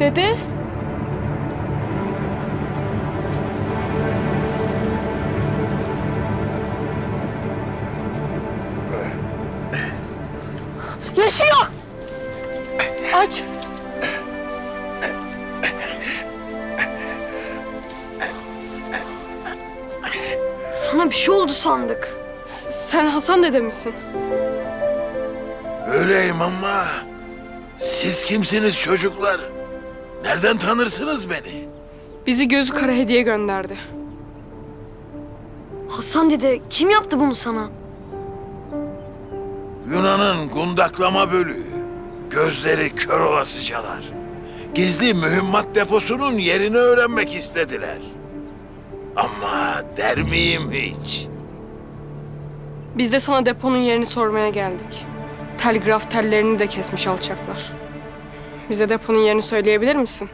Dede. Yaşıyor. Aç. Sana bir şey oldu sandık. S- Sen Hasan dede misin? Öyleyim ama siz kimsiniz çocuklar? Nereden tanırsınız beni? Bizi gözü kara hediye gönderdi. Hasan dede kim yaptı bunu sana? Yunan'ın gundaklama bölüğü. Gözleri kör olasıcalar. Gizli mühimmat deposunun yerini öğrenmek istediler. Ama der miyim hiç? Biz de sana deponun yerini sormaya geldik. Telgraf tellerini de kesmiş alçaklar. Bize deponun yerini söyleyebilir misin?